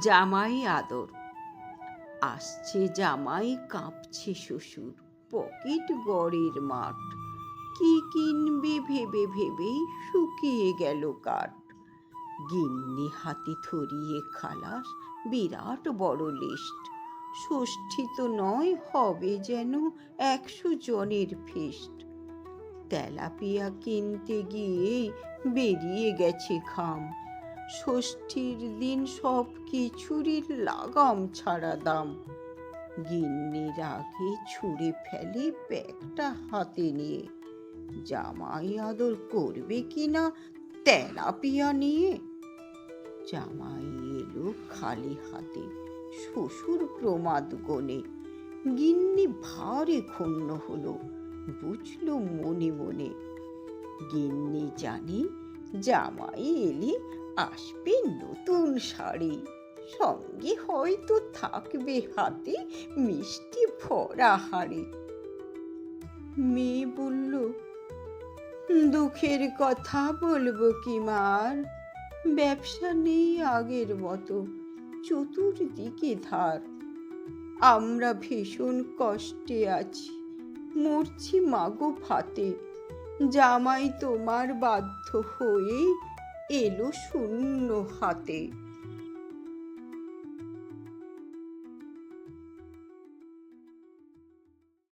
জামাই আদর। আসছে জামাই, কাঁপছে শ্বশুর। পকেট গড়ের মাঠ। কি কিনবে ভেবে ভেবেই শুকিয়ে গেল কাঠ। গিন্নি হাতে ধরিয়ে খালাস, বিরাট বড় লিস্ট। ষষ্ঠী তো নয়, হবে যেন একশো জনের ফিস্ট। তেলাপিয়া কিনতে গিয়ে বেরিয়ে গেছে ঘাম ষষ্ঠীর দিন সব কিছুরই লাগাম ছাড়া দাম। গিন্নির আগে ছুঁড়ে ফেলে ব্যাগটা হাতে নিয়ে। জামাই আদর করবে কি কিনা তেলাপিয়া নিয়ে। জামাই এলো খালি হাতে শ্বশুর প্রমাদ গনে। গিন্নি ভারে ক্ষুণ্ণ হলো, বুঝলো মনে মনে। গিন্নি জানি জামাই এলে আসবে নতুন শাড়ি। সঙ্গে হয়তো থাকবে হাতে মিষ্টি ভরা হাড়ি। মেয়ে বলল, দুঃখের কথা বলব কি মার? ব্যবসা নেই আগের মতো। চতুর্দিকে ধার। আমরা ভীষণ কষ্টে আছি। মরছি মাগো ভাতে। জামাই তোমার বাধ্য হয়ে এলো শূন্য হাতে।